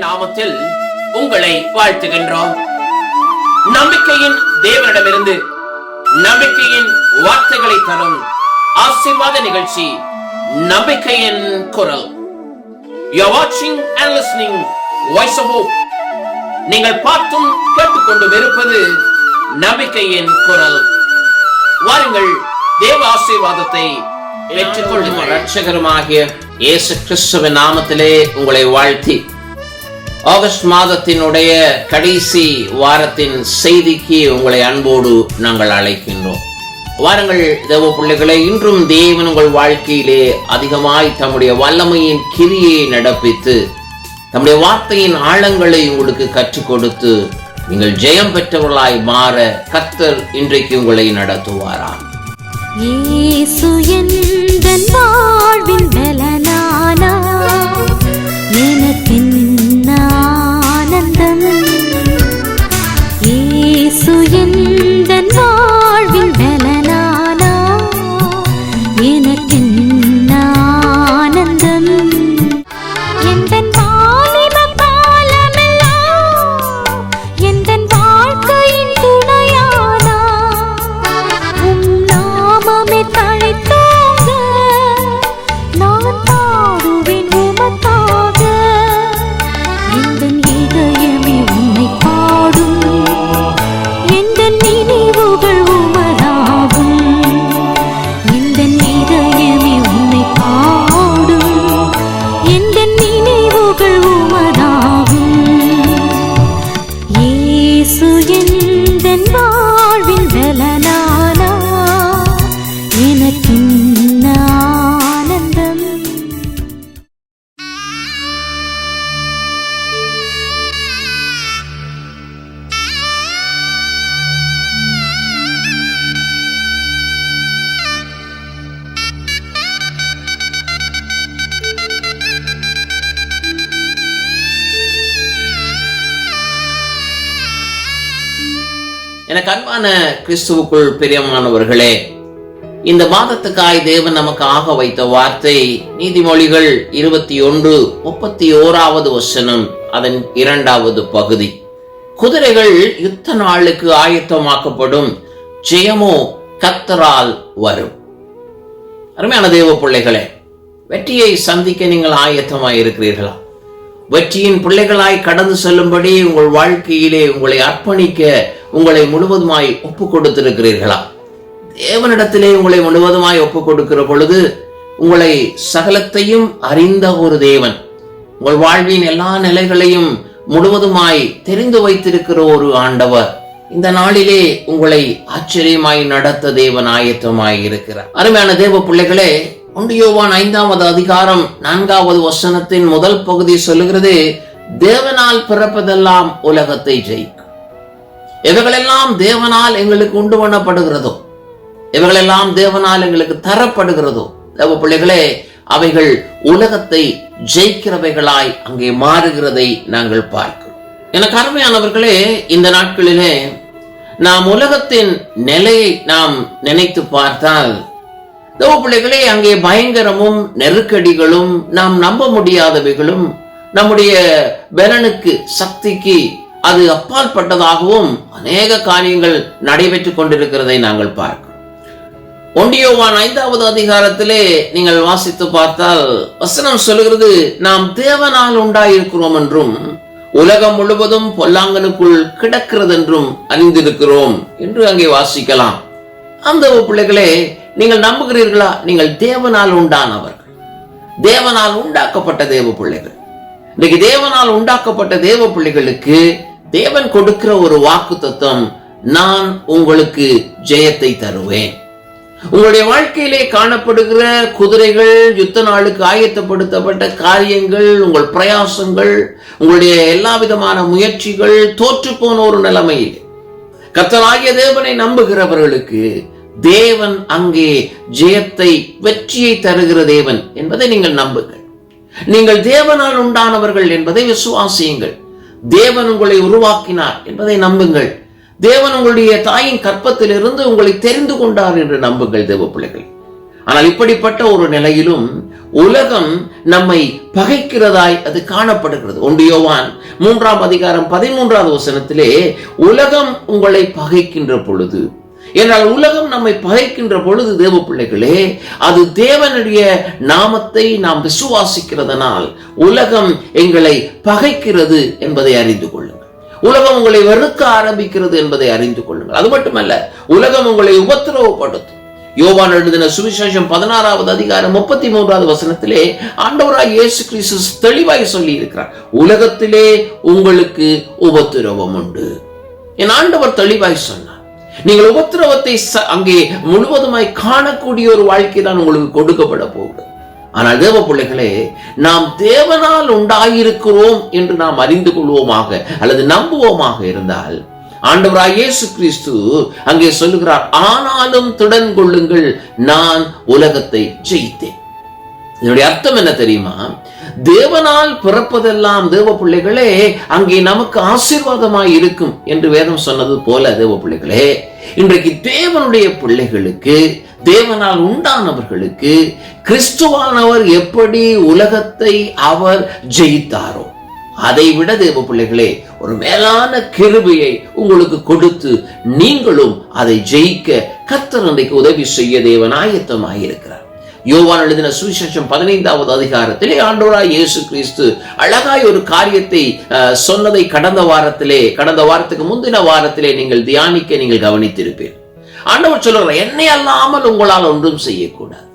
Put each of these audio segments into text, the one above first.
நாமத்தில் உங்களை வாழ்த்துகின்றோம். நம்பிக்கையின் தேவனிடமிருந்து நம்பிக்கையின் வார்த்தைகளை தரும் ஆசீர்வாத நிகழ்ச்சி நம்பிக்கையின் குரல். You are watching and listening Voice நீங்கள் பார்த்தும் கேட்டுக்கொண்டும் இருப்பது நம்பிக்கையின் குரல். வாருங்கள் தேவ ஆசீர்வாதத்தை பெற்றுக்கொள்ளுங்கள். ரட்சகருமாகிய இயேசு கிறிஸ்துவின் நாமத்திலே உங்களை வாழ்த்தி ஆகஸ்ட் மாதத்தினுடைய கடைசி வாரத்தின் செய்திக்கு உங்களை அன்போடு நாங்கள் அழைக்கின்றோம். வாருங்கள் தேவ பிள்ளைகளை இன்றும் தேவன் உங்கள் வாழ்க்கையிலே அதிகமாய் தம்முடைய வல்லமையின் கிரியை நடப்பித்து தம்முடைய வார்த்தையின் ஆழங்களை உங்களுக்கு கற்றுக் கொடுத்து நீங்கள் ஜெயம் பெற்றவர்களாய் மாற கத்தர் இன்றைக்கு உங்களை நடத்துவாராம். வாழ்வின் பலனானா எனக்கு அன்பான கிறிஸ்துவுக்குள் பிரியமானவர்களே இந்த மாதத்துக்காய் தேவன் நமக்கு ஆக வைத்த வார்த்தை நீதிமொழிகள் இருபத்தி ஒன்று முப்பத்தி ஓராவது வசனம் அதன் இரண்டாவது பகுதி. குதிரைகள் யுத்த நாளுக்கு ஆயத்தமாக்கப்படும் ஜெயமோ கத்தரால் வரும். அருமையான தேவ பிள்ளைகளே வெற்றியை சந்திக்க நீங்கள் ஆயத்தமாய் இருக்கிறீர்களா? வெற்றியின் பிள்ளைகளாய் கடந்து செல்லும்படி உங்கள் வாழ்க்கையிலே உங்களை அர்ப்பணிக்க உங்களை முழுவதுமாய் ஒப்பு கொடுத்திருக்கிறீர்களா தேவனிடத்திலே உங்களை முழுவதுமாய் ஒப்பு கொடுக்கிற பொழுது உங்களை சகலத்தையும் அறிந்த ஒரு தேவன் உங்கள் வாழ்வின் எல்லா நிலைகளையும் முழுவதுமாய் தெரிந்து வைத்திருக்கிற ஒரு ஆண்டவர் இந்த நாளிலே உங்களை ஆச்சரியமாய் நடத்த தேவன் ஆயத்தமாய் இருக்கிறார். அருமையான தேவ பிள்ளைகளே ஒன்று யோவான் ஐந்தாவது அதிகாரம் நான்காவது வசனத்தின் முதல் பகுதி சொல்லுகிறது தேவனால் பிறப்பதெல்லாம் உலகத்தை ஜெய் இவைகளெல்லாம் தேவனால் எங்களுக்கு உண்டு பண்ணப்படுகிறதோ இவைகளெல்லாம் தேவனால் எங்களுக்கு தரப்படுகிறதோ தேவ பிள்ளைகளே அவைகள் உலகத்தை ஜெயிக்கிறவைகளாய் அங்கே மாறுகிறதை நாங்கள் பார்க்கிறோம். எனக்கு அருமையானவர்களே இந்த நாட்களிலே நாம் உலகத்தின் நிலையை நாம் நினைத்து பார்த்தால் தேவ பிள்ளைகளே அங்கே பயங்கரமும் நெருக்கடிகளும் நாம் நம்ப முடியாதவைகளும் நம்முடைய பலனுக்கு சக்திக்கு அது அப்பாற்பட்டதாகவும் அநேக காரியங்கள் நடைபெற்றுக் கொண்டிருக்கிறதை நாங்கள் பார்க்கிறோம். ஒண்டியோவான் ஐந்தாவது அதிகாரத்திலே நீங்கள் வாசித்து பார்த்தால் வசனம் சொல்லுகிறது நாம் தேவனால் உண்டாயிருக்கிறோம் என்றும் உலகம் முழுவதும் பொல்லாங்கனுக்குள் கிடக்கிறது என்றும் அறிந்திருக்கிறோம் என்று அங்கே வாசிக்கலாம். அந்த பிள்ளைகளே நீங்கள் நம்புகிறீர்களா? நீங்கள் தேவனால் உண்டானவர்கள். தேவனால் உண்டாக்கப்பட்ட தேவ பிள்ளைகள். இன்னைக்கு தேவனால் உண்டாக்கப்பட்ட தேவ பிள்ளைகளுக்கு தேவன் கொடுக்கிற ஒரு வாக்கு தத்துவம் நான் உங்களுக்கு ஜெயத்தை தருவேன். உங்களுடைய வாழ்க்கையிலே காணப்படுகிற குதிரைகள் யுத்த நாளுக்கு ஆயத்தப்படுத்தப்பட்ட காரியங்கள் உங்கள் பிரயாசங்கள் உங்களுடைய எல்லா விதமான முயற்சிகள் தோற்று போன ஒரு நிலைமையில். கர்த்தராகிய தேவனை நம்புகிறவர்களுக்கு தேவன் அங்கே ஜெயத்தை வெற்றியை தருகிற தேவன் என்பதை நீங்கள் நம்புங்கள். நீங்கள் தேவனால் உண்டானவர்கள் என்பதை விசுவாசியுங்கள். தேவன் உங்களை உருவாக்கினார் என்பதை நம்புங்கள். தேவன் உங்களுடைய தாயின் கற்பத்திலிருந்து உங்களை தெரிந்து கொண்டார் என்று நம்புங்கள் தேவ பிள்ளைகள். ஆனால் இப்படிப்பட்ட ஒரு நிலையிலும் உலகம் நம்மை பகைக்கிறதாய் அது காணப்படுகிறது. ஒன்றியோவான் மூன்றாம் அதிகாரம் பதிமூன்றாவது வசனத்திலே உலகம் உங்களை பகைக்கின்ற பொழுது என்றால் உலகம் நம்மை பகைக்கின்ற பொழுது தேவ பிள்ளைகளே அது தேவனுடைய நாமத்தை நாம் விசுவாசிக்கிறதனால் உலகம் எங்களை பகைக்கிறது என்பதை அறிந்து கொள்ளுங்கள். உலகம் உங்களை வெறுக்க ஆரம்பிக்கிறது என்பதை அறிந்து கொள்ளுங்கள். அது மட்டுமல்ல உலகம் உங்களை உபத்திரவப்படுத்தும். யோவான் எழுதின சுவிசேஷம் பதினாறாவது அதிகாரம் முப்பத்தி மூன்றாவது வசனத்திலே ஆண்டவராய் இயேசு கிறிஸ்து தெளிவாய் சொல்லி இருக்கிறார் உலகத்திலே உங்களுக்கு உபத்திரவம் உண்டு. என் ஆண்டவர் தெளிவாய் சொன்னார் நீங்கள் உபத்திரவத்தை அங்கே முழுவதுமாய் காணக்கூடிய ஒரு வாழ்க்கை தான் உங்களுக்கு கொடுக்கப்பட போகுது. ஆனால் தேவ பிள்ளைகளே நாம் தேவனால் உண்டாயிருக்கிறோம் என்று நாம் அறிந்து கொள்வோமாக அல்லது நம்புவோமாக இருந்தால் ஆண்டவராய் இயேசு கிறிஸ்து அங்கே சொல்லுகிறார் ஆனாலும் திடன் கொள்ளுங்கள் நான் உலகத்தை ஜெயித்தேன். இதனுடைய அர்த்தம் என்ன தெரியுமா? தேவனால் பிறப்பதெல்லாம் தேவ பிள்ளைகளே அங்கே நமக்கு ஆசீர்வாதமாய் இருக்கும் என்று வேதம் சொன்னது போல தேவ பிள்ளைகளே இன்றைக்கு தேவனுடைய பிள்ளைகளுக்கு தேவனால் உண்டானவர்களுக்கு கிறிஸ்துவானவர் எப்படி உலகத்தை அவர் ஜெயித்தாரோ அதை விட தேவ பிள்ளைகளே ஒரு மேலான கிருபையை உங்களுக்கு கொடுத்து நீங்களும் அதை ஜெயிக்க கத்தர் அன்றைக்கு உதவி செய்ய தேவன் ஆயத்தமாயிருக்கிறார். யோவான் எழுதின சுவிசேஷம் பதினைந்தாவது அதிகாரத்திலே ஆண்டோராய் இயேசு கிறிஸ்து அழகாய் ஒரு காரியத்தை அஹ், சொன்னதை கடந்த வாரத்திலே கடந்த வாரத்துக்கு முந்தின வாரத்திலே நீங்கள் தியானிக்க நீங்கள் கவனித்திருப்பீர் ஆண்டவர் சொல்லுகிறார் என்னை அல்லாமல் உங்களால் ஒன்றும் செய்யக்கூடாது.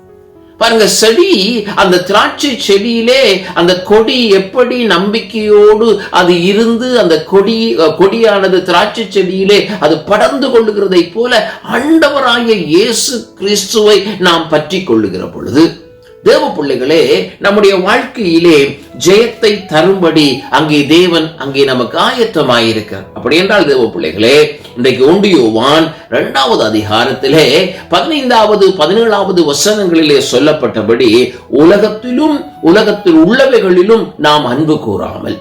பாருங்க செடி அந்த திராட்சை செடியிலே அந்த கொடி எப்படி நம்பிக்கையோடு அது இருந்து அந்த கொடி கொடியானது திராட்சை செடியிலே அது படர்ந்து கொள்ளுகிறதை போல ஆண்டவராகிய இயேசு கிறிஸ்துவை நாம் பற்றி கொள்ளுகிற பொழுது தேவ பிள்ளைகளே நம்முடைய வாழ்க்கையிலே ஜெயத்தை தரும்படி அங்கே தேவன் அங்கே நமக்கு ஆயத்தமாயிருக்கிறார் அப்படி என்றால் தேவ பிள்ளைகளே இன்றைக்கு ஒண்டியோவான் இரண்டாவது அதிகாரத்திலே பதினைந்தாவது பதினேழாவது வசனங்களிலே சொல்லப்பட்டபடி உலகத்திலும் உலகத்தில் உள்ளவைகளிலும் நாம் அன்பு கூறாமல்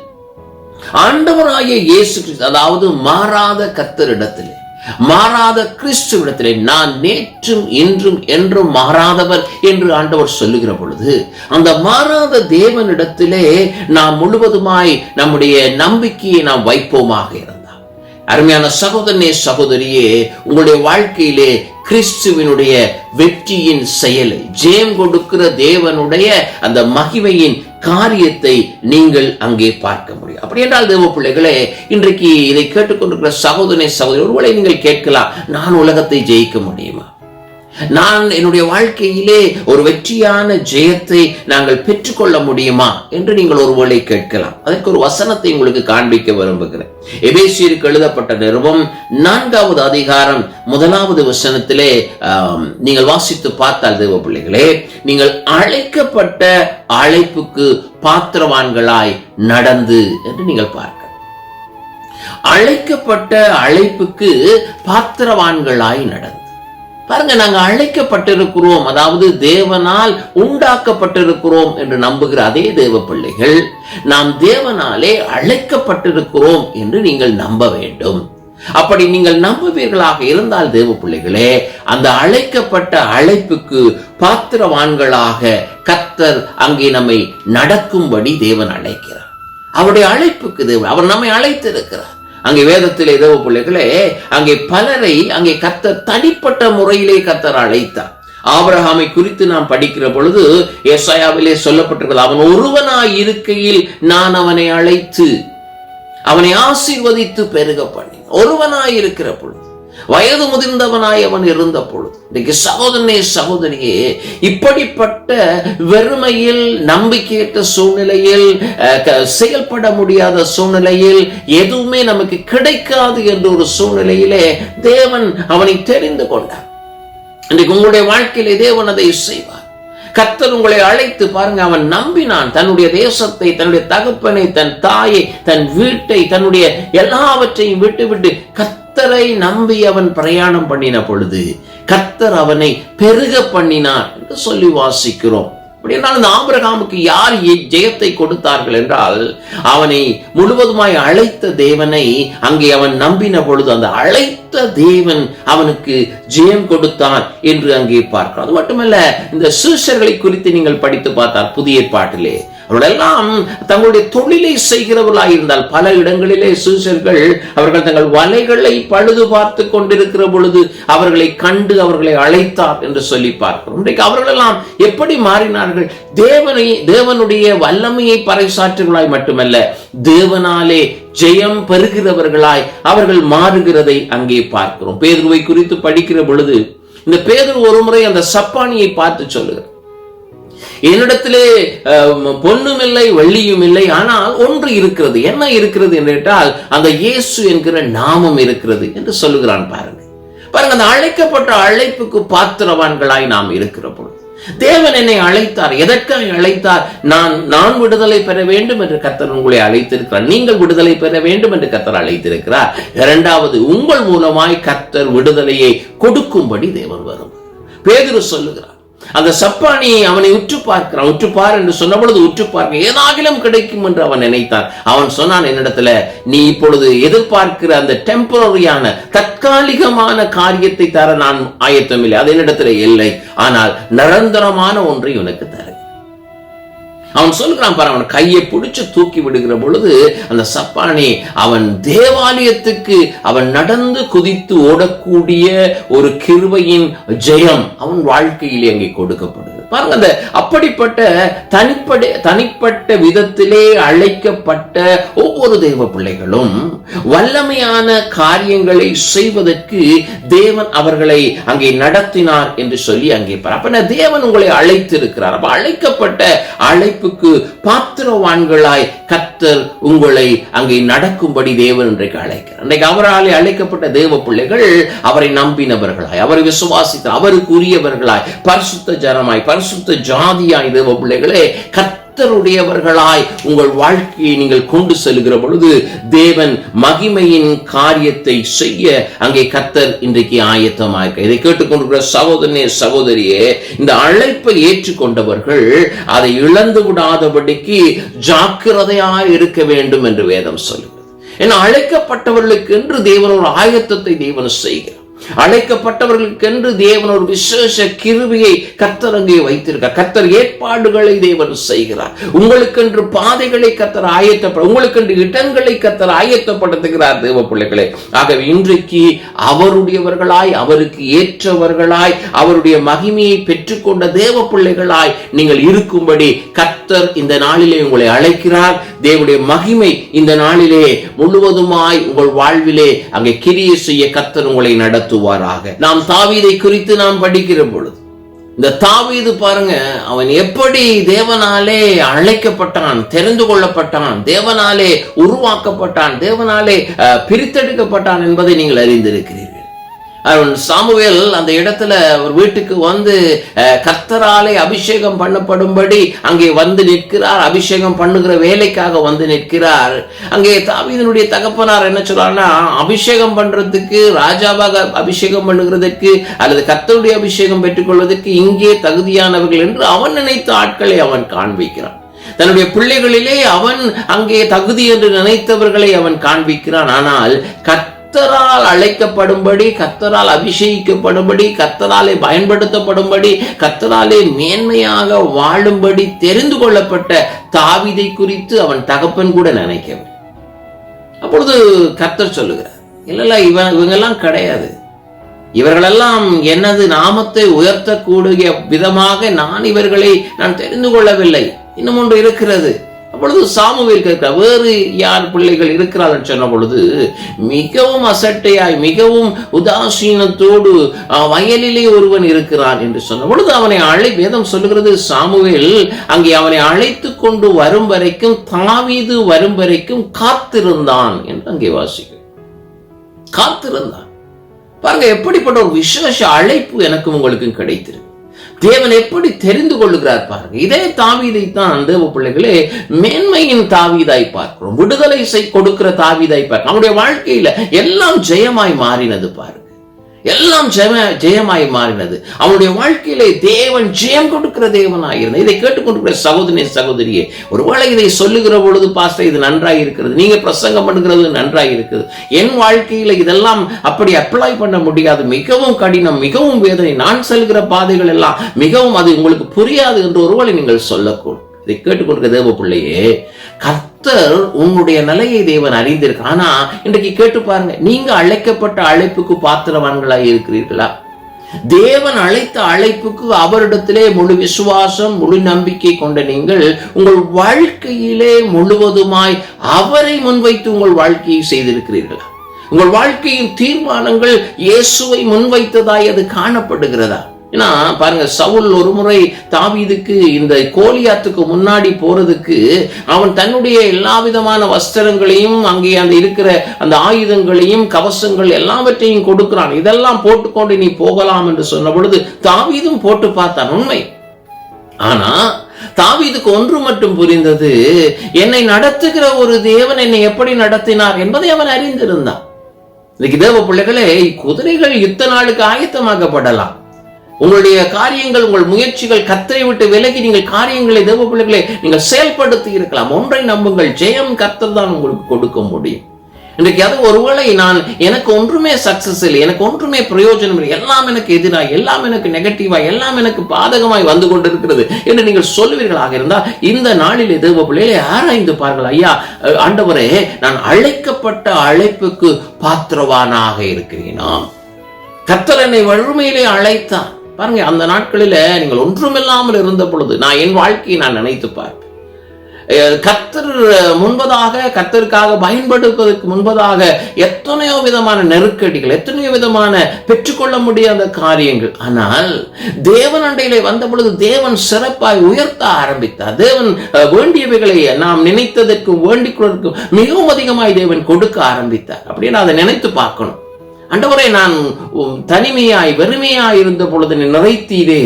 ஆண்டவராய இயேசு அதாவது மாறாத கத்தரிடத்திலே மாறாத கிறிஸ்துவிடத்திலே நான் நேற்றும் இன்றும் என்றும் மாறாதவர் என்று ஆண்டவர் சொல்லுகிற பொழுது அந்த மாறாத தேவனிடத்திலே நாம் முழுவதுமாய் நம்முடைய நம்பிக்கையை நாம் வைப்போமாக இருந்தார். அருமையான சகோதரனே சகோதரியே உங்களுடைய வாழ்க்கையிலே கிறிஸ்துவினுடைய வெற்றியின் செயலை ஜெயம் கொடுக்கிற தேவனுடைய அந்த மகிமையின் காரியத்தை நீங்கள் அங்கே பார்க்க முடியும். அப்படி என்றால் தேவ பிள்ளைகளே இன்றைக்கு இதை கேட்டுக்கொண்டிருக்கிற சகோதரனை சகோதரி ஒருவேளை நீங்கள் கேட்கலாம் நான் உலகத்தை ஜெயிக்க முடியுமா? நான் என்னுடைய வாழ்க்கையிலே ஒரு வெற்றியான ஜெயத்தை நாங்கள் பெற்றுக்கொள்ள முடியுமா என்று நீங்கள் ஒருவேளை கேட்கலாம். அதற்கு ஒரு வசனத்தை உங்களுக்கு காண்பிக்க விரும்புகிறேன். எபேசியருக்கு எழுதப்பட்ட நிருபம் நான்காவது அதிகாரம் முதலாவது வசனத்திலே நீங்கள் வாசித்து பார்த்தால் தேவ பிள்ளைகளே நீங்கள் அழைக்கப்பட்ட அழைப்புக்கு பாத்திரவான்களாய் நடந்து என்று நீங்கள் பார்க்க. அழைக்கப்பட்ட அழைப்புக்கு பாத்திரவான்களாய் நடந்து. பாருங்க நாங்க அழைக்கப்பட்டிருக்கிறோம். அதாவது தேவனால் உண்டாக்கப்பட்டிருக்கிறோம் என்று நம்புகிற அதே தேவ பிள்ளைகள் நாம் தேவனாலே அழைக்கப்பட்டிருக்கிறோம் என்று நீங்கள் நம்ப வேண்டும். அப்படி நீங்கள் நம்புவீர்களாக இருந்தால் தேவ பிள்ளைகளே அந்த அழைக்கப்பட்ட அழைப்புக்கு பாத்திரவான்களாக கத்தர் அங்கே நம்மை நடக்கும்படி தேவன் அழைக்கிறார். அவருடைய அழைப்புக்கு தேவன் அவர் நம்மை அழைத்திருக்கிறார். அங்கே வேதத்தில் தேவ பிள்ளைகளே அங்கே பலரை அங்கே கத்தர் தனிப்பட்ட முறையிலே கத்தர் அழைத்தார். ஆபிரகாமை குறித்து நாம் படிக்கிற பொழுது எஸ்ஐயாவிலே சொல்லப்பட்டிருக்கிறது அவன் ஒருவனாய் இருக்கையில் நான் அவனை அழைத்து அவனை ஆசீர்வதித்து பெருக பண்ணி ஒருவனாய் இருக்கிற பொழுது வயது முதிர்ந்தவனாய் அவன் இருந்த பொழுது இன்றைக்கு சகோதரனே சகோதரியே இப்படிப்பட்ட வெறுமையில் நம்பிக்கையற்ற சூழ்நிலையில் செயல்பட முடியாத சூழ்நிலையில் எதுவுமே நமக்கு கிடைக்காது என்ற ஒரு சூழ்நிலையிலே தேவன் அவனை தெரிந்து கொண்டான் இன்றைக்கு உங்களுடைய வாழ்க்கையிலே தேவன் அதை செய்வார். கத்தர் உங்களை அழைத்து பாருங்க அவன் நம்பினான். தன்னுடைய தேசத்தை தன்னுடைய தகப்பனை தன் தாயை தன் வீட்டை தன்னுடைய எல்லாவற்றையும் விட்டு விட்டு கர்த்தரை நம்பி அவன் பிரயாணம் பண்ணின பொழுது கர்த்தர் அவனை பெருக பண்ணினார் என்று சொல்லி வாசிக்கிறோம். அப்படி இந்த ஆபிரகாமுக்கு யார் ஜெயத்தை கொடுத்தார்கள் என்றால் அவனை முழுவதுமாய் அழைத்த தேவனை அங்கே அவன் நம்பின பொழுது அந்த அழைத்த தேவன் அவனுக்கு ஜெயம் கொடுத்தான் என்று அங்கே பார்க்கிறோம். அது மட்டுமல்ல இந்த சீஷர்களை குறித்து நீங்கள் படித்து பார்த்தால் புதிய பாட்டிலே அவர்களெல்லாம் தங்களுடைய தொழிலை செய்கிறவர்களாக இருந்தால் பல இடங்களிலே சூசர்கள் அவர்கள் தங்கள் வலைகளை பழுது பார்த்து கொண்டிருக்கிற பொழுது அவர்களை கண்டு அவர்களை அழைத்தார் என்று சொல்லி பார்க்கிறோம். இன்றைக்கு அவர்களெல்லாம் எப்படி மாறினார்கள்? தேவனை தேவனுடைய வல்லமையை பறைசாற்றுகளாய் மட்டுமல்ல தேவனாலே ஜெயம் பெறுகிறவர்களாய் அவர்கள் மாறுகிறதை அங்கே பார்க்கிறோம். பேதுருவை குறித்து படிக்கிற பொழுது இந்த பேதுரு ஒருமுறை அந்த சப்பானியை பார்த்து சொல்லுகிறார். என்னிடத்திலே அஹ், பொன்னும் இல்லை வெள்ளியும் இல்லை ஆனால் ஒன்று இருக்கிறது. என்ன இருக்கிறது என்று கேட்டால் அந்த இயேசு என்கிற நாமம் இருக்கிறது என்று சொல்லுகிறான் பாருங்க. பாருங்க அந்த அழைக்கப்பட்ட அழைப்புக்கு பாத்திரவான்களாய் நாம் இருக்கிற பொழுது தேவன் என்னை அழைத்தார். எதற்காக அழைத்தார்? நான் நான் விடுதலை பெற வேண்டும் என்று கத்தர் உங்களை அழைத்திருக்கிறார். நீங்கள் விடுதலை பெற வேண்டும் என்று கத்தர் அழைத்திருக்கிறார். இரண்டாவது உங்கள் மூலமாய் கத்தர் விடுதலையை கொடுக்கும்படி தேவன் வரும் பேதுரு சொல்லுகிறார் அந்த சப்பானி அவனை உற்று பார்க்கிறான் உற்று பார் என்று சொன்ன பொழுது உற்று பார்க்க ஏதாகிலும் கிடைக்கும் என்று அவன் நினைத்தான் அவன் சொன்னான் என்னிடத்துல நீ இப்பொழுது எதிர்பார்க்கிற அந்த டெம்பரரியான தற்காலிகமான காரியத்தை தர நான் ஆயத்தமில்லை. அது என்னிடத்துல இல்லை. ஆனால் நிரந்தரமான ஒன்றை உனக்கு தரேன். அவன் சொல்கிறான் பாரு அவன் கையை பிடிச்சு தூக்கி விடுகிற பொழுது அந்த சப்பானி அவன் தேவாலயத்துக்கு அவன் நடந்து குதித்து ஓடக்கூடிய ஒரு கிருவையின் ஜெயம் அவன் வாழ்க்கையிலே அங்கே கொடுக்கப்படுது பாருங்க அந்த அப்படிப்பட்ட தனிப்பட தனிப்பட்ட விதத்திலே அழைக்கப்பட்ட ஒவ்வொரு தேவ பிள்ளைகளும் வல்லமையான காரியங்களை செய்வதற்கு தேவன் அவர்களை அங்கே நடத்தினார் என்று சொல்லி அங்கே பார். அப்ப தேவன் உங்களை அழைத்திருக்கிறார் அப்ப அழைக்கப்பட்ட அழைப்புக்கு பாத்திரவான்களாய் கத்தர் உங்களை அங்கே நடக்கும்படி தேவன் இன்றைக்கு அழைக்கிறார் இன்றைக்கு அவராலே அழைக்கப்பட்ட தேவ பிள்ளைகள் அவரை நம்பினவர்களாய் அவரை விசுவாசித்த அவருக்கு உரியவர்களாய் பரிசுத்த ஜனமாய் பரிசுத்த ஜாதியாய் தேவ பிள்ளைகளே கர்த்தருடையவர்களாய் உங்கள் வாழ்க்கையை நீங்கள் கொண்டு செல்கிற பொழுது தேவன் மகிமையின் காரியத்தை செய்ய அங்கே கர்த்தர் இன்றைக்கு ஆயத்தமாக இதை கேட்டுக்கொண்டிருக்கிற சகோதரனே சகோதரியே இந்த அழைப்பை ஏற்றுக்கொண்டவர்கள் அதை இழந்து விடாதபடிக்கு ஜாக்கிரதையாய் இருக்க வேண்டும் என்று வேதம் சொல்லுகிறது. ஏன்னா அழைக்கப்பட்டவர்களுக்கு என்று தேவன் ஒரு ஆயத்தத்தை தேவன் செய்கிறார். அழைக்கப்பட்டவர்களுக்கென்று தேவன் ஒரு விசேஷ கிருவியை கத்தர் அங்கே வைத்திருக்கார் கத்தர் ஏற்பாடுகளை தேவன் செய்கிறார். உங்களுக்கென்று பாதைகளை கத்தர் ஆயத்தப்பட உங்களுக்கென்று இடங்களை கத்தர் ஆயத்தப்படுத்துகிறார் தேவ பிள்ளைகளே. ஆகவே இன்றைக்கு அவருடையவர்களாய் அவருக்கு ஏற்றவர்களாய் அவருடைய மகிமையை பெற்றுக்கொண்ட தேவ பிள்ளைகளாய் நீங்கள் இருக்கும்படி கர்த்தர் இந்த நாளிலே உங்களை அழைக்கிறார். தேவனுடைய மகிமை இந்த நாளிலே முழுவதுமாய் உங்கள் வாழ்விலே அங்கே கிரிய செய்ய கர்த்தர் உங்களை நடத்துவாராக. நாம் தாவீதை குறித்து நாம் படிக்கிற பொழுது இந்த தாவீது பாருங்க அவன் எப்படி தேவனாலே அழைக்கப்பட்டான் தெரிந்து கொள்ளப்பட்டான் தேவனாலே உருவாக்கப்பட்டான் தேவனாலே பிரித்தெடுக்கப்பட்டான் என்பதை நீங்கள் அறிந்திருக்கிறீர்கள். சாமுவேல் அந்த இடத்துல ஒரு வீட்டுக்கு வந்து அஹ், கர்த்தராலே அபிஷேகம் பண்ணப்படும்படி அங்கே வந்து நிற்கிறார். அபிஷேகம் பண்ணுகிற வேலைக்காக வந்து நிற்கிறார். அங்கே தாவீதனுடைய தகப்பனார் என்ன சொல்றாருன்னா அபிஷேகம் பண்றதுக்கு ராஜாவாக அபிஷேகம் பண்ணுகிறதுக்கு அல்லது கர்த்தருடைய அபிஷேகம் பெற்றுக்கொள்வதற்கு இங்கே தகுதியானவர்கள் என்று அவன் நினைத்த ஆட்களை அவன் காண்பிக்கிறான். தன்னுடைய பிள்ளைகளிலே அவன் அங்கே தகுதி என்று நினைத்தவர்களை அவன் காண்பிக்கிறான். ஆனால் கத்தரால் அழைக்கப்படும்படி கத்தரால் அபிஷேகிக்கப்படும்படி கத்தராலே பயன்படுத்தப்படும்படி கத்தராலே மேன்மையாக வாழும்படி தெரிந்து கொள்ளப்பட்ட தாவிதை குறித்து அவன் தகப்பன் கூட நினைக்கவில்லை. அப்பொழுது கத்தர் சொல்லுகிறார் இல்லைல்ல இவன் இவங்கெல்லாம் கிடையாது. இவர்களெல்லாம் எனது நாமத்தை உயர்த்தக்கூடிய விதமாக நான் இவர்களை நான் தெரிந்து கொள்ளவில்லை. இன்னும் ஒன்று இருக்கிறது. அப்பொழுது சாமுவேல் கேட்க வேறு யார் பிள்ளைகள் இருக்கிறார்கள்? சொன்ன பொழுது மிகவும் அசட்டையாய் மிகவும் உதாசீனத்தோடு வயலிலே ஒருவன் இருக்கிறான் என்று சொன்ன பொழுது அவனை அழை வேதம் சொல்லுகிறது சாமுவேல் அங்கே அவனை அழைத்து கொண்டு வரும் வரைக்கும் தாவீது வரும் வரைக்கும் காத்திருந்தான் என்று அங்கே வாசிக்கிறேன் காத்திருந்தான். பாருங்க எப்படிப்பட்ட ஒரு விசேஷ அழைப்பு எனக்கும் உங்களுக்கும் கிடைத்திருக்கு. தேவன் எப்படி தெரிந்து கொள்ளுகிறார் பாருங்க. இதே தாவீதை தான் தேவ பிள்ளைகளே மேன்மையின் தாவீதாய் பார்க்கிறோம். விடுதலை கொடுக்கிற தாவீதாய் பார்க்கிறோம். நம்முடைய வாழ்க்கையில எல்லாம் ஜெயமாய் மாறினது பாருங்க. எல்லாம் ஜெய ஜெயமாய் மாறினது. அவனுடைய வாழ்க்கையிலே தேவன் ஜெயம் கொடுக்கிற தேவனாய் இருந்தது இதை கேட்டுக்கொண்டிருக்கிற சகோதரி சகோதரியே ஒருவேளை இதை சொல்லுகிற பொழுது பாஸ்டர் இது நன்றாக இருக்கிறது நீங்க பிரசங்கம் பண்ணுகிறது நன்றாக இருக்குது என் வாழ்க்கையில இதெல்லாம் அப்படி அப்ளை பண்ண முடியாது. மிகவும் கடினம் மிகவும் வேதனை. நான் செல்கிற பாதைகள் எல்லாம் மிகவும் அது உங்களுக்கு புரியாது என்று ஒருவேளை நீங்கள் சொல்லக்கூடும். இதை கேட்டுக்கொண்டிருக்க தேவ பிள்ளையே கர்த்தர் உங்களுடைய நிலையை தேவன் அறிந்திருக்கு ஆனா இன்றைக்கு கேட்டு பாருங்க நீங்க அழைக்கப்பட்ட அழைப்புக்கு பாத்திரவான்களாய் இருக்கிறீர்களா? தேவன் அழைத்த அழைப்புக்கு அவரிடத்திலே முழு விசுவாசம் முழு நம்பிக்கை கொண்ட நீங்கள் உங்கள் வாழ்க்கையிலே முழுவதுமாய் அவரை முன்வைத்து உங்கள் வாழ்க்கையை செய்திருக்கிறீர்களா? உங்கள் வாழ்க்கையின் தீர்மானங்கள் இயேசுவை முன்வைத்ததாய் அது காணப்படுகிறதா? ஏன்னா பாருங்க சவுல் ஒரு முறை தாவீதுக்கு இந்த கோலியாத்துக்கு முன்னாடி போறதுக்கு அவன் தன்னுடைய எல்லா விதமான வஸ்திரங்களையும் அங்கே அந்த இருக்கிற அந்த ஆயுதங்களையும் கவசங்கள் எல்லாவற்றையும் கொடுக்கிறான். இதெல்லாம் போட்டுக்கொண்டு நீ போகலாம் என்று சொன்ன பொழுது தாவீதும் போட்டு பார்த்தான் உண்மை. ஆனா தாவீதுக்கு ஒன்று மட்டும் புரிந்தது என்னை நடத்துகிற ஒரு தேவன் என்னை எப்படி நடத்தினார் என்பதை அவன் அறிந்திருந்தான். இன்னைக்கு தேவ பிள்ளைகளே குதிரைகள் யுத்த நாளுக்கு ஆயத்தமாக்கப்படலாம். உங்களுடைய காரியங்கள் உங்கள் முயற்சிகள் கத்தரை விட்டு விலகி நீங்கள் காரியங்களை தேவ பிள்ளைகளை நீங்கள் செயல்படுத்தி இருக்கலாம். ஒன்றை நம்புங்கள் ஜெயம் கத்தர் தான் உங்களுக்கு கொடுக்க முடியும். இன்றைக்கு அது ஒருவேளை நான் எனக்கு ஒன்றுமே சக்சஸ் இல்லை எனக்கு ஒன்றுமே பிரயோஜனம் இல்லை எல்லாம் எனக்கு எதிராக எல்லாம் எனக்கு நெகட்டிவா எல்லாம் எனக்கு பாதகமாய் வந்து கொண்டிருக்கிறது என்று நீங்கள் சொல்லுவீர்களாக இருந்தால் இந்த நாளில் தேவ பிள்ளைகளை ஆராய்ந்து பாருங்கள். ஐயா ஆண்டவரே நான் அழைக்கப்பட்ட அழைப்புக்கு பாத்திரவானாக இருக்கிறேனா கர்த்தர் என்னை வறுமையிலே அழைத்தான் பாருங்க அந்த நாட்களில நீங்கள் ஒன்றுமில்லாமல் இருந்த பொழுது நான் என் வாழ்க்கையை நான் நினைத்து பார்ப்பேன். கத்தர் முன்பதாக கத்தருக்காக பயன்படுவதற்கு முன்பதாக எத்தனையோ விதமான நெருக்கடிகள் எத்தனையோ விதமான பெற்றுக்கொள்ள முடியாத காரியங்கள். ஆனால் தேவன் அண்டையிலே வந்த பொழுது தேவன் சிறப்பாய் உயர்த்த ஆரம்பித்தார். தேவன் அஹ், வேண்டியவைகளை நாம் நினைத்ததற்கும் வேண்டிக் கொள்வதற்கும் மிகவும் அதிகமாய் தேவன் கொடுக்க ஆரம்பித்தார். அப்படின்னு அதை நினைத்து பார்க்கணும். ஆண்டவரை நான் உம், தனிமையாய் வெறுமையாய் இருந்த பொழுது நிறைத்தீரே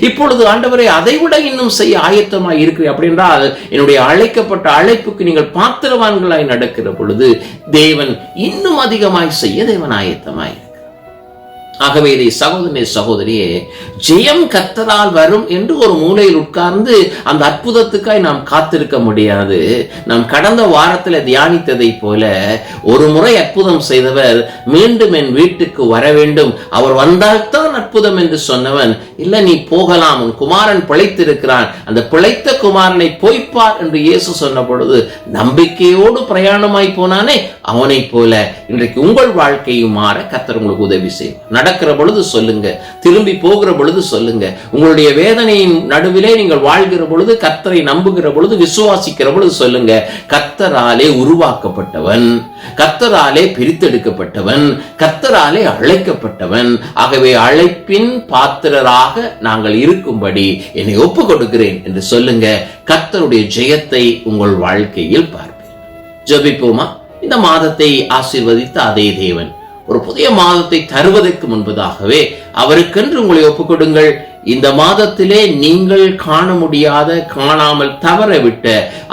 இப்பொழுது அதை அதைவிட இன்னும் செய்ய ஆயத்தமாய் இருக்கிறேன் அப்படின்றால் என்னுடைய அழைக்கப்பட்ட அழைப்புக்கு நீங்கள் பாத்திரவான்களாய் நடக்கிற பொழுது தேவன் இன்னும் அதிகமாய் செய்ய தேவன் ஆயத்தமாய். ஆகவே இதை சகோதரனே சகோதரியே ஜெயம் கத்தரால் வரும் என்று ஒரு மூலையில் உட்கார்ந்து அந்த அற்புதத்துக்காய் நாம் காத்திருக்க முடியாது. நாம் கடந்த வாரத்தில் தியானித்ததை போல ஒரு முறை அற்புதம் செய்தவர் மீண்டும் என் வீட்டுக்கு வர வேண்டும். அவர் வந்தால்தான் அற்புதம் என்று சொன்னவன் இல்ல நீ போகலாம் உன் குமாரன் பிழைத்திருக்கிறான். அந்த பிழைத்த குமாரனை போய்ப்பார் என்று இயேசு சொன்ன பொழுது நம்பிக்கையோடு பிரயாணமாய் போனானே அவனைப் போல இன்றைக்கு உங்கள் வாழ்க்கையும் மாற கத்தர் உங்களுக்கு உதவி செய்யும். நடக்கிற பொழுது சொல்லுங்க திரும்பி போகிற பொழுது சொல்லுங்க. உங்களுடைய வேதனையின் நடுவிலே நீங்கள் வாழ்கிற பொழுது கத்தரை நம்புகிற பொழுது விசுவாசிக்கிற பொழுது சொல்லுங்க கத்தராலே உருவாக்கப்பட்டவன் கத்தராலே பிரித்தெடுக்கப்பட்டவன் கத்தராலே அழைக்கப்பட்டவன். ஆகவே அழைப்பின் பாத்திரராக நாங்கள் இருக்கும்படி என்னை ஒப்பு கொடுக்கிறேன் என்று சொல்லுங்க. கர்த்தருடைய ஜெயத்தை உங்கள் வாழ்க்கையில் பார்ப்பேன் ஜபிப்போமா? இந்த மாதத்தை ஆசீர்வதித்த அதே தேவன். ஒரு புதிய மாதத்தை தருவதற்கு முன்பதாகவே அவருக்கென்று உங்களை ஒப்புக்கொடுங்கள். இந்த மாதத்திலே நீங்கள் காண முடியாத காணாமல் தவறவிட்ட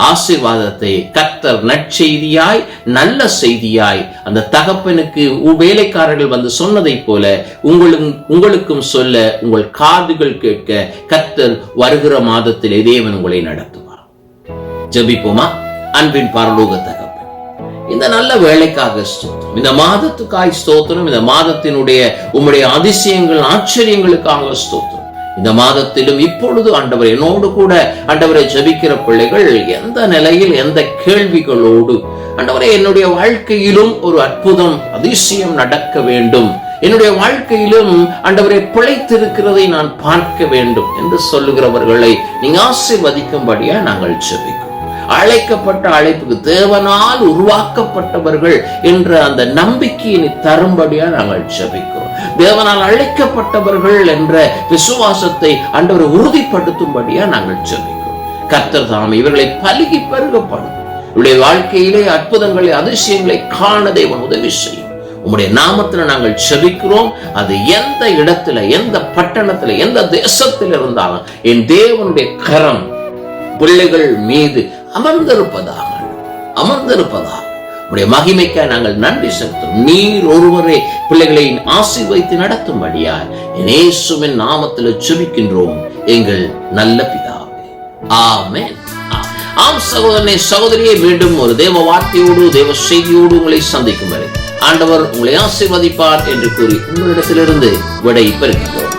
ஆசீர்வாதத்தை கத்தர் நற்செய்தியாய் நல்ல செய்தியாய் அந்த தகப்பனுக்கு வேலைக்காரர்கள் வந்து சொன்னதைப் போல உங்களும் உங்களுக்கும் சொல்ல உங்கள் காதுகள் கேட்க கத்தர் வருகிற மாதத்திலே தேவன் உங்களை நடத்துவார். ஜபிப்போமா? அன்பின் பரலோக தகப்பன் இந்த நல்ல வேலைக்காக ஸ்தோத்திரம். இந்த மாதத்துக்காய் ஸ்தோத்திரம் இந்த மாதத்தினுடைய உம்முடைய அதிசயங்கள் ஆச்சரியங்களுக்காக ஸ்தோத்திரம். இந்த மாதத்திலும் இப்பொழுது ஆண்டவர் என்னோடு கூட ஆண்டவரை ஜபிக்கிற பிள்ளைகள் எந்த நிலையில் எந்த கேள்விகளோடு ஆண்டவரே என்னுடைய வாழ்க்கையிலும் ஒரு அற்புதம் அதிசயம் நடக்க வேண்டும். என்னுடைய வாழ்க்கையிலும் ஆண்டவரை பிழைத்திருக்கிறதை நான் பார்க்க வேண்டும் என்று சொல்லுகிறவர்களை நீங்க ஆசிர்வதிக்கும்படியா நாங்கள் ஜெபிக்கிறோம். அழைக்கப்பட்ட அழைப்புக்கு தேவனால் உருவாக்கப்பட்டவர்கள் என்ற அந்த நம்பிக்கையை தரும்படியா நாங்கள் ஜபிக்கிறோம். தேவனால் அழைக்கப்பட்டவர்கள் என்ற விசுவாசத்தை அன்றவர் உறுதிப்படுத்தும்படியா நாங்கள் ஜபிக்கிறோம். கர்த்தர் தாம் இவர்களை பலுகி பெருக இவருடைய வாழ்க்கையிலே அற்புதங்களை அதிசயங்களை காண தேவன் உதவி செய்யும். உம்முடைய நாமத்தில் நாங்கள் செபிக்கிறோம் அது எந்த இடத்துல எந்த பட்டணத்துல எந்த தேசத்தில் இருந்தாலும் என் தேவனுடைய கரம் பிள்ளைகள் மீது அமர்ந்திருப்பதாக அமர்ந்திருப்பதாக. உடைய மகிமைக்காய் நாங்கள் நன்றி செலுத்தும் நீர் ஒருவரே பிள்ளைகளை ஆசீர்வதித்து நடத்தும்படியாய் இயேசுவின் நாமத்தில் செபிக்கின்றோம் எங்கள் நல்ல பிதாவே. ஆமேன். ஆ- ஆம் சகோதரனே சகோதரியை மீண்டும் ஒரு தேவ வார்த்தையோடு தேவ செய்தியோடு உங்களை சந்திக்கும் வரை ஆண்டவர் உங்களை ஆசீர்வதிப்பார் என்று கூறி உங்களிடத்திலிருந்து விடை பெறுகின்றோம்.